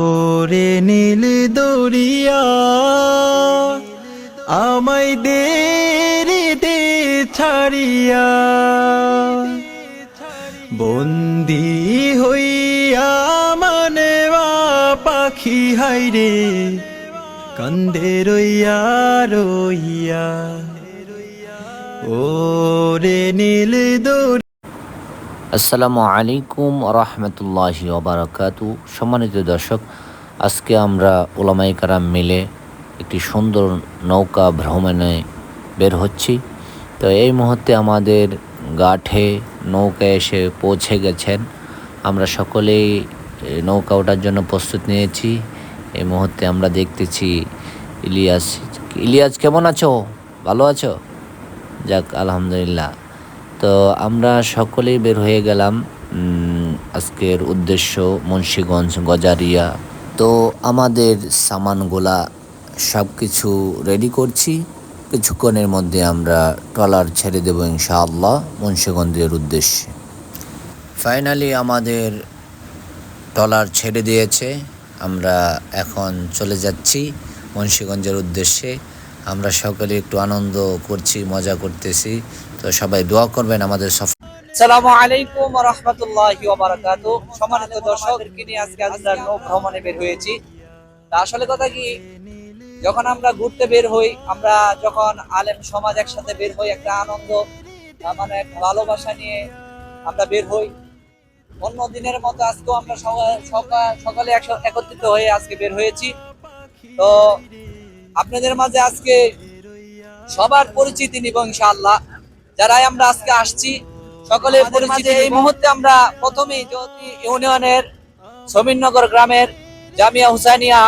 ওরে নীল দরিয়া, আমায় দে রে দে ছাড়িয়া। বন্দি হইয়া মানে পাখি হাইরে কন্দে রইয়া রইয়া। ওরে নীল দরিয়া আসসালামু আলাইকুম রহমতুল্লাহ ওবরাকাতু। সম্মানিত দর্শক, আজকে আমরা ওলামাই কারাম মিলে একটি সুন্দর নৌকা ভ্রমণে বের হচ্ছি। তো এই মুহূর্তে আমাদের গাঠে নৌকা এসে পৌঁছে গেছেন। আমরা সকলেই নৌকা ওঠার জন্য প্রস্তুত নিয়েছি। এই মুহূর্তে আমরা দেখতেছি ইলিয়াস। ইলিয়াস, কেমন আছো? ভালো আছো? যাক, আলহামদুলিল্লাহ। তো আমরা সকলেই বের হয়ে গেলাম আজকের উদ্দেশ্য মুন্সীগঞ্জ, গজারিয়া। তো আমাদের সামানগুলা সব কিছু রেডি করছি। কিছুক্ষণের মধ্যে আমরা ট্রলার ছেড়ে দেবো ইনশাআল্লাহ মুন্সীগঞ্জের উদ্দেশ্যে। ফাইনালি আমাদের ট্রলার ছেড়ে দিয়েছে। আমরা এখন চলে যাচ্ছি মুন্সীগঞ্জের উদ্দেশ্যে। আমরা সকলে একটু আনন্দ করছি, মজা করতেছি। তো সবাই দোয়া করবেন আমাদের সফর। সালামু আলাইকুম রহমতুল্লাহি সম্মানিত আজকে আমরা নৌ ভ্রমণে বের হয়েছি। তা আসলে কথা কি, যখন আমরা ঘুরতে বের হই, আমরা যখন আলেম সমাজ একসাথে বের হই, একটা আনন্দ মানে ভালোবাসা নিয়ে আমরা বের হই। অন্য দিনের মতো আজকেও আমরা সকাল, সকালে একত্রিত হয়ে আজকে বের হয়েছি। তো আপনাদের মাঝে আজকে সবার পরিচিতি নিব ইনশাআল্লাহ। যারাই আমরা আজকে আসছি সকলে পরিচিত এই মুহূর্তে আমরা প্রথমেই জ্যোতি ইউনিয়নের সমীরনগর গ্রামের জামিয়া হুসাইনিয়া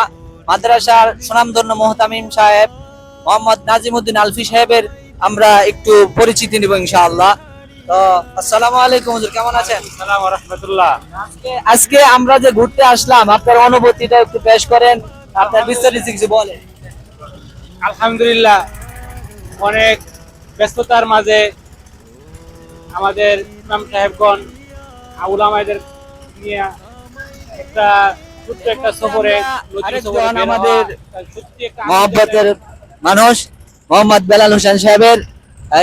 মাদ্রাসার সুনামধন্য মোহতামিম সাহেব মোহাম্মদ নাজিমুদ্দিন আলফি সাহেবের আমরা একটু পরিচিতি নিব ইনশাআল্লাহ। তো আসসালামু আলাইকুম হুজুর কেমন আছেন? সালাম রহমতুল্লাহ। আজকে আজকে আমরা যে ঘুরতে আসলাম আপনার অনুভূতিটা একটু পেশ করেন আপনার বিস্তারিত কিছু বলেন। আলহামদুলিল্লাহ অনেক ব্যস্ততার মাঝে আমাদের ইমাম সাহেবগণ আউলামাদের নিয়ে একটা ছোট্ট একটা সফরে আমাদের মহব্বতের মানুষ মোহাম্মদ বেলাল হোসেন সাহেবের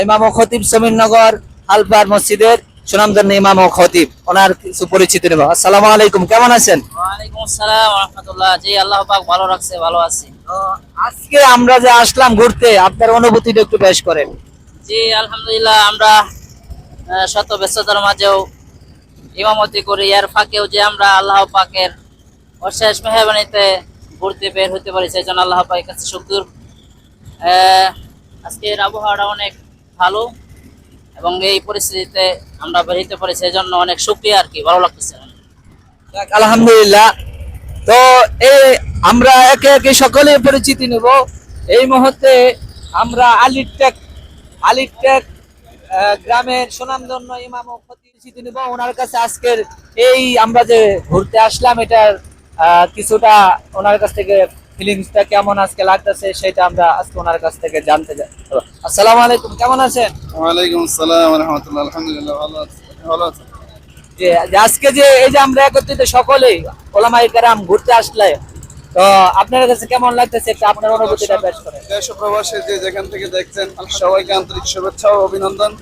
ইমাম ও খতিব সমীরনগর আলপার মসজিদের সুনামধন্য ইমাম ও খতিব। ওনার কিছু পরিচিতি নেব। আসসালামু আলাইকুম কেমন আছেন? ওয়ালাইকুম আসসালাম রহমতুল্লাহ। জি আল্লাহ পাক ভালো রাখছে ভালো আছি। আজকে আমরা যে আসলাম ঘুরতে আপনার অনুভূতিটা একটু পেশ করেন। জি, আলহামদুলিল্লাহ, আমরা শত ব্যস্ততার মাঝেও ইমামতি করি। এর ফাঁকেও যে আমরা আল্লাহ পাকের অশেষ মেহরবানিতে ঘুরতে বের হতে পারি, সেই জন্য আল্লাহ পাকের কাছে শুকুর। আজকের আবহাওয়াটা অনেক ভালো এবং এই পরিস্থিতিতে আমরা বের হতে পারি, সেই জন্য অনেক শুক্রিয়া আর কি, ভালো লাগতেছে। আলহামদুলিল্লাহ। তো এই আমরা একে একে সকলে পরিচিতি নেব। এই মুহূর্তে আমরা আলিটেক আলিটেক আহ, গ্রামের সুনামধন্য ইমাম ও পরিচিতি নেব। ওনার কাছে আজকের এই আমরা যে ঘুরতে আসলাম এটার কিছুটা ওনার কাছ থেকে ফিলিংসটা কেমন আজকে লাগতেছে সেটা আমরা আজকে ওনার কাছ থেকে জানতে যাই আসসালামু আলাইকুম কেমন আছেন? ওয়ালাইকুম আসসালাম রহমতুল্লাহ আলহামদুলিল্লাহ ভালো আছি। ভালো আছি আজকে যে এই যে আমরা একত্রিত সকলেই ওলামাই কেরাম ঘুরতে আসলে আপনার কাছে কেমন যেখান থেকে আন্তরিক শুভেচ্ছা ও অভিনন্দন।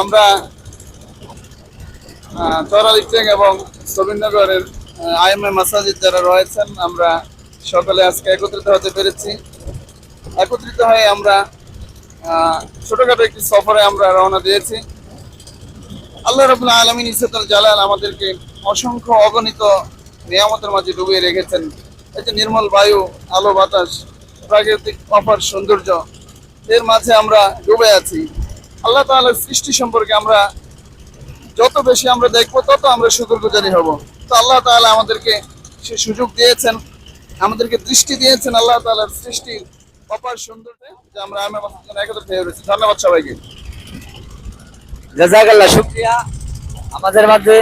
আমরা মাসাজিদ যারা রয়েছেন, আমরা সকলে আজকে একত্রিত হতে পেরেছি। একত্রিত হয়ে আমরা ছোটখাটো একটি সফরে আমরা রওনা দিয়েছি। আল্লাহ রবুল্লা আলমিন জালাল আমাদেরকে অসংখ্য অগণিত নিয়ামতের মাঝে ডুবিয়ে রেখেছেন। এই যে নির্মল বায়ু, আলো, বাতাস, প্রাকৃতিক অপার সৌন্দর্য, এর মাঝে আমরা ডুবে আছি। আল্লাহ তাআলার সৃষ্টি সম্পর্কে আমরা যত বেশি আমরা দেখব, তত আমরা শুকরগুজারি হব। তো আল্লাহ তাআলা আমাদেরকে সে সুযোগ দিয়েছেন, আমাদেরকে দৃষ্টি দিয়েছেন আল্লাহ তাআলার সৃষ্টির অপার সৌন্দর্যে, যে আমরা আমি একত্রিত হয়ে রয়েছি। ধন্যবাদ সবাইকে। জাজাকাল্লাহ শুকরিয়া। আমাদের মাঝে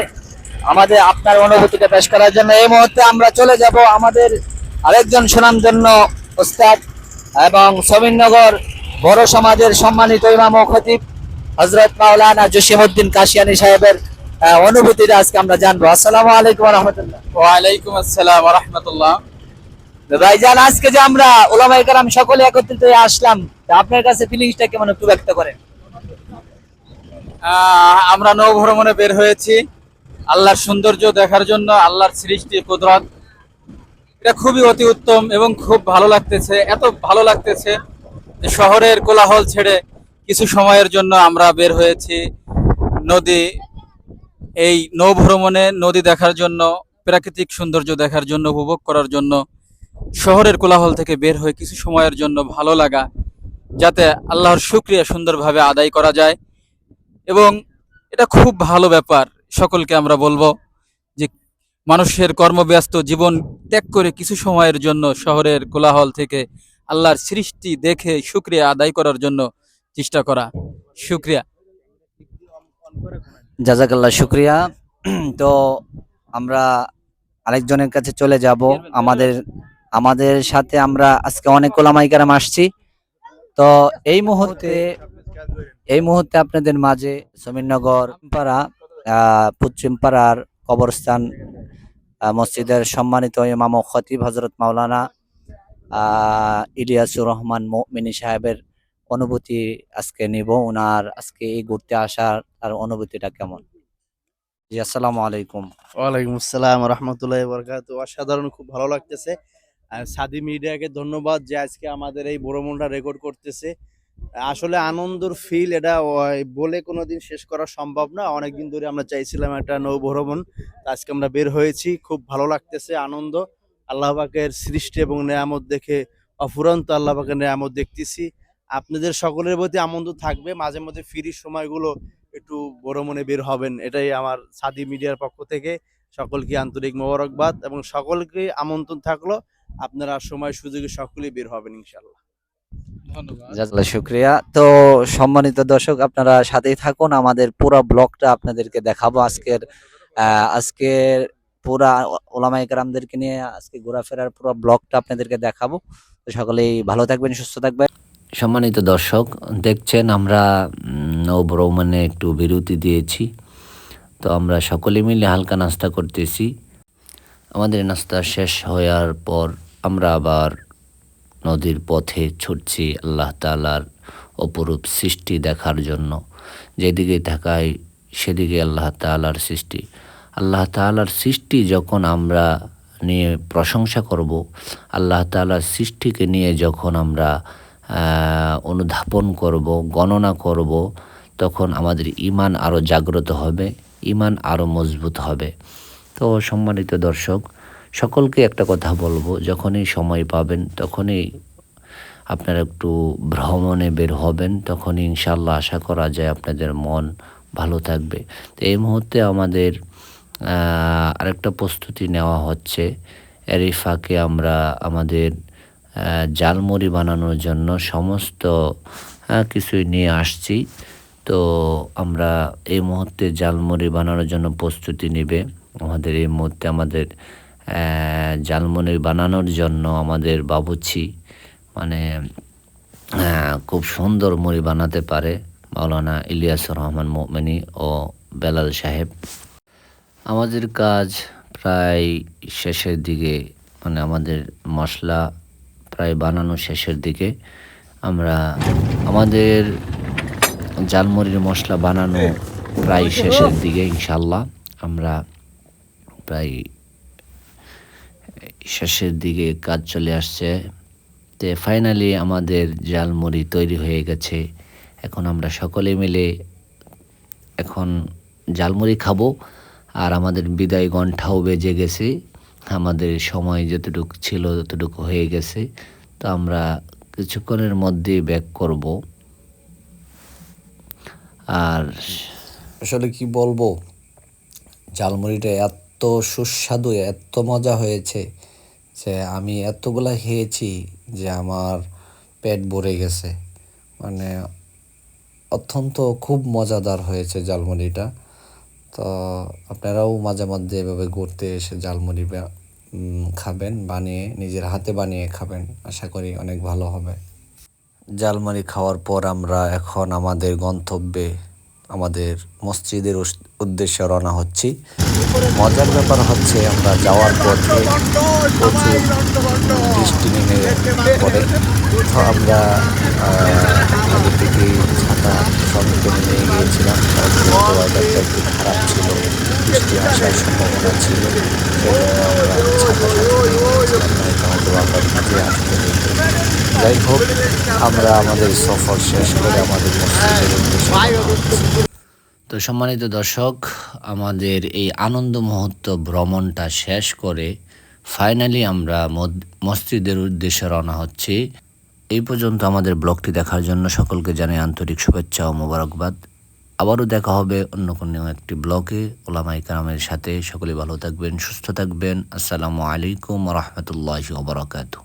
আমাদের আপনার অনুভূতিটা পেশ করার জন্য এই মুহূর্তে আমরা চলে যাব আমাদের আরেকজন সুনামধন্য ওস্তাদ এবং সমীরনগর বড় সমাজের সম্মানিত ইমাম ও খতিব হজরত মাওলানা জসিমউদ্দিন কাশিয়ানি সাহেবের অনুভূতিটা আজকে আমরা জানব। আসসালামু আলাইকুম রহমতুল্লাহ। ওয়ালাইকুম আসসালাম রহমতুল্লাহ। ভাইজান আজকে যে আমরা ওলামাই কারাম সকলে একত্রিত হয়ে আসলাম আপনার কাছে ফিলিংসটা কেমন? একটু ব্যক্ত করেন। আমরা নৌ ভ্রমণে বের হয়েছি। আল্লাহর সৌন্দর্য দেখার জন্য আল্লাহর সৃষ্টি কুদরত। এটা খুবই অতি উত্তম এবং খুব ভালো লাগতেছে, এত ভালো লাগতেছে শহরের কোলাহল ছেড়ে কিছু সময়ের জন্য আমরা বের হয়েছি নদী, এই নৌ ভ্রমণে নদী দেখার জন্য, প্রাকৃতিক সৌন্দর্য দেখার জন্য, উপভোগ করার জন্য, শহরের কোলাহল থেকে বের হয়ে কিছু সময়ের জন্য ভালো লাগা, যাতে আল্লাহর শুক্রিয়া সুন্দরভাবে আদায় করা যায়। এবং এটা খুব ভালো ব্যাপার সকলকে আমরা বলব যে মানুষের কর্মব্যস্ত জীবন ত্যাগ করে কিছু সময়ের জন্য শহরের কোলাহল থেকে আল্লাহর সৃষ্টি দেখে শুক্রিয়া আদায় করার জন্য চেষ্টা করা। শুক্রিয়া। জাজাকাল্লাহ শুক্রিয়া। তো আমরা আরেকজনের কাছে চলে যাব। আমাদের আমাদের সাথে আমরা আজকে অনেক ওলামাই কারাম আসছি। তো এই মুহূর্তে এই মুহূর্তে আপনাদের মাঝে সমীরনগর পাড়া আহ, পশ্চিম পাড়ার কবরস্থান মসজিদের সম্মানিত ইমাম খতিব হজরত মাওলানা ইলিয়াসুর রহমান মিনি সাহেবের অনুভূতি আজকে নিব। ওনার আজকে এই ঘুরতে আসার তার অনুভূতিটা কেমন? জি আসসালামু আলাইকুম। ওয়ালাইকুম আসসালাম রহমতুল্লাহ বরকাত অসাধারণ খুব ভালো লাগতেছে। সাদি মিডিয়াকে ধন্যবাদ যে আজকে আমাদের এই ভ্রমণটা রেকর্ড করতেছে। আসলে আনন্দর ফিল এটা বলে কোনোদিন শেষ করা সম্ভব না। অনেকদিন ধরে আমরা চাইছিলাম একটা নৌভ্রমণ। আজকে আমরা বের হয়েছি, খুব ভালো লাগতেছে, আনন্দ। আল্লাহ পাকের সৃষ্টি এবং নেয়ামত দেখে অফুরন্ত আল্লাহ পাকের নেয়ামত দেখতেছি। আপনাদের সকলের প্রতি আনন্দ থাকবে, মাঝে মধ্যে ফ্রি সময়গুলো একটু ভ্রমণে বের হবেন। এটাই আমার সাদি মিডিয়ার পক্ষ থেকে। সকলকে আন্তরিক মোবারকবাদ এবং সকলকে আমন্ত্রণ থাকল। আপনারা সময় সুযোগে সকলেই বের হবেন ইনশাল্লাহ ধন্যবাদ। শুক্রিয়া। তো সম্মানিত দর্শক আপনারা সাথেই থাকুন। আমাদের পুরো ব্লগটা আপনাদেরকে দেখাবো। আজকের আজকের পুরা ওলামাই কারামদেরকে নিয়ে আজকে ঘোরাফেরার পুরো ব্লগটা আপনাদেরকে দেখাবো। তো সকলেই ভালো থাকবেন সুস্থ থাকবেন। সম্মানিত দর্শক দেখছেন আমরা উম, নৌ ভ্রমণে একটু বিরতি দিয়েছি। তো আমরা সকলে মিলে হালকা নাস্তা করতেছি। আমাদের নাস্তা শেষ হওয়ার পর আমরা আবার নদীর পথে ছুটছি আল্লাহ তালার অপরূপ সৃষ্টি দেখার জন্য। যেদিকে তাকাই, সেদিকে আল্লাহ তালার সৃষ্টি। আল্লাহ তালার সৃষ্টি যখন আমরা নিয়ে প্রশংসা করব, আল্লাহ তালার সৃষ্টিকে নিয়ে যখন আমরা অনুধাবন করব, গণনা করব, তখন আমাদের ইমান আরও জাগ্রত হবে ইমান আরও মজবুত হবে। তো সম্মানিত দর্শক সকলকে একটা কথা বলব, যখনই সময় পাবেন, তখনই আপনারা একটু ভ্রমণে বের হবেন, তখনই ইনশাল্লাহ আশা করা যায় আপনাদের মন ভালো থাকবে। তো এই মুহূর্তে আমাদের আরেকটা প্রস্তুতি নেওয়া হচ্ছে এরই ফাঁকে আমরা আমাদের জালমুড়ি বানানোর জন্য সমস্ত কিছুই নিয়ে আসছি। তো আমরা এই মুহূর্তে জালমুড়ি বানানোর জন্য প্রস্তুতি নেবে। আমাদের এই মুহূর্তে আমাদের জালমুড়ি বানানোর জন্য আমাদের বাবুচি মানে খুব সুন্দর মুড়ি বানাতে পারে মাওলানা ইলিয়াসুর রহমান মোমিনী ও বেলাল সাহেব। আমাদের কাজ প্রায় শেষের দিকে মানে আমাদের মশলা প্রায় বানানো শেষের দিকে। আমরা, আমাদের জালমুড়ির মশলা বানানো প্রায় শেষের দিকে ইনশাল্লাহ আমরা প্রায় শেষের দিকে কাজ চলে আসছে। তে ফাইনালি আমাদের জালমুড়ি তৈরি হয়ে গেছে। এখন আমরা সকলে মিলে এখন জালমুড়ি খাব। আর আমাদের বিদায় ঘণ্টাও বেজে গেছে। আমাদের সময় যতটুকু ছিল ততটুকু হয়ে গেছে। তো আমরা কিছুক্ষণের মধ্যেই ব্যাক করব। আর আসলে কি বলব? ঝালমুড়িটা এত সুস্বাদু, এত মজা হয়েছে। যে আমি এতগুলা খেয়েছি যে আমার পেট ভরে গেছে। মানে অত্যন্ত খুব মজাদার হয়েছে ঝালমুড়িটা। তো আপনারাও মাঝে মধ্যে এভাবে ঘুরতে এসে উম, খাবেন বানিয়ে নিজের হাতে বানিয়ে খাবেন। আশা করি অনেক ভালো হবে। জালমুড়ি খাওয়ার পর আমরা এখন আমাদের গন্তব্যে আমাদের মসজিদের উদ্দেশ্যে রওনা হচ্ছি। মজার ব্যাপার হচ্ছে আমরা যাওয়ার পথে প্রচুর বৃষ্টি নেমে পড়ে। তো আমরা আগে থেকে ছাতা সঙ্গে নিয়ে গিয়েছিলাম। কারণ একটু খারাপ ছিল। বৃষ্টি হোক আমরা আমাদের সফর শেষ করে আমাদের। তো সম্মানিত দর্শক, আমাদের এই আনন্দ মুহূর্ত ভ্রমণটা শেষ করে ফাইনালি আমরা মসজিদের উদ্দেশ্যে রওনা হচ্ছি এই পর্যন্ত আমাদের ব্লগটি দেখার জন্য সকলকে জানাই আন্তরিক শুভেচ্ছা ও মোবারকবাদ আবারও দেখা হবে অন্য কোনো একটি ব্লগে। ওলামাই কারামের সাথে সকলে ভালো থাকবেন, সুস্থ থাকবেন। আসসালামু আলাইকুম রহমতুল্লাহ ওবরাকাতু